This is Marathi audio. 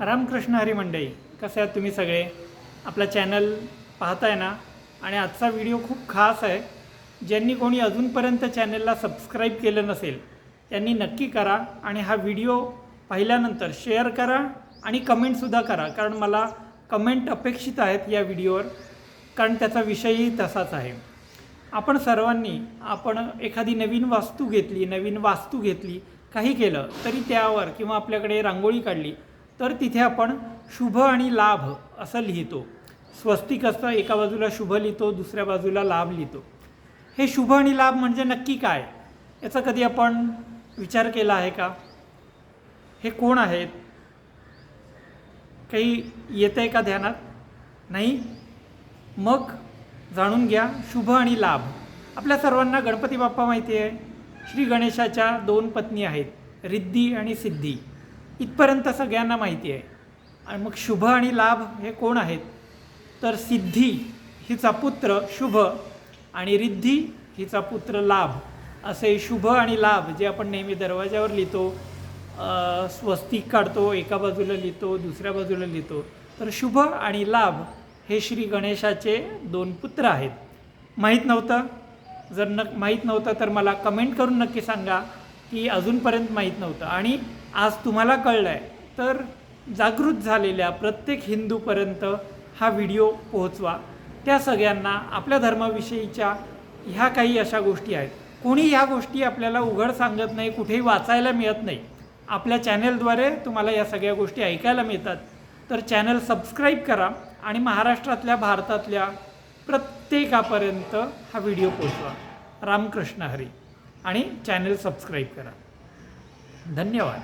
रामकृष्ण हरी मंडई कसे आहात तुम्ही सगळे? आपला चॅनल पाहताय ना? आणि आजचा व्हिडिओ खूप खास आहे. ज्यांनी कोणी अजूनपर्यंत चॅनलला सबस्क्राईब केलं नसेल त्यांनी नक्की करा आणि हा व्हिडिओ पाहिल्यानंतर शेअर करा आणि कमेंटसुद्धा करा. कारण मला कमेंट अपेक्षित आहेत या व्हिडिओवर कारण त्याचा विषयही तसाच आहे. आपण सर्वांनी आपण एखादी नवीन वास्तू घेतली नवीन वास्तू घेतली काही केलं तरी त्यावर किंवा आपल्याकडे रांगोळी काढली तर तिथे आपण शुभ आणि लाभ असं लिहितो. स्वस्तिक असतं एका बाजूला शुभ लिहितो दुसऱ्या बाजूला लाभ लिहितो. हे शुभ आणि लाभ म्हणजे नक्की काय? याचा कधी आपण विचार केला आहे का? हे कोण आहेत? काही येतं आहे का ध्यानात? नाही? मग जाणून घ्या शुभ आणि लाभ. आपल्या सर्वांना गणपती बाप्पा माहिती आहे. श्री गणेशाच्या दोन पत्नी आहेत रिद्धी आणि सिद्धी. इथपर्यंत सगळ्यांना माहिती आहे. आणि मग शुभ आणि लाभ हे कोण आहेत? तर सिद्धी हिचा पुत्र शुभ आणि रिद्धी हिचा पुत्र लाभ. असे शुभ आणि लाभ जे आपण नेहमी दरवाजावर लिहितो स्वस्तिक काढतो एका बाजूला लिहितो दुसऱ्या बाजूला लिहितो. तर शुभ आणि लाभ हे श्री गणेशाचे दोन पुत्र आहेत. माहीत नव्हतं? जर न माहीत नव्हतं तर मला कमेंट करून नक्की सांगा की अजूनपर्यंत माहीत नव्हतं. आणि आज तुम्हाला कळलं आहे तर जागृत झालेल्या प्रत्येक हिंदूपर्यंत हा व्हिडिओ पोहोचवा. त्या सगळ्यांना आपल्या धर्माविषयीच्या ह्या काही अशा गोष्टी आहेत. कोणी ह्या गोष्टी आपल्याला उघड सांगत नाही कुठेही वाचायला मिळत नाही. आपल्या चॅनेलद्वारे तुम्हाला या सगळ्या गोष्टी ऐकायला मिळतात. तर चॅनल सबस्क्राईब करा आणि महाराष्ट्रातल्या भारतातल्या प्रत्येकापर्यंत हा व्हिडिओ पोचवा रामकृष्ण हरी. आणि चॅनल सबस्क्राईब करा. धन्यवाद.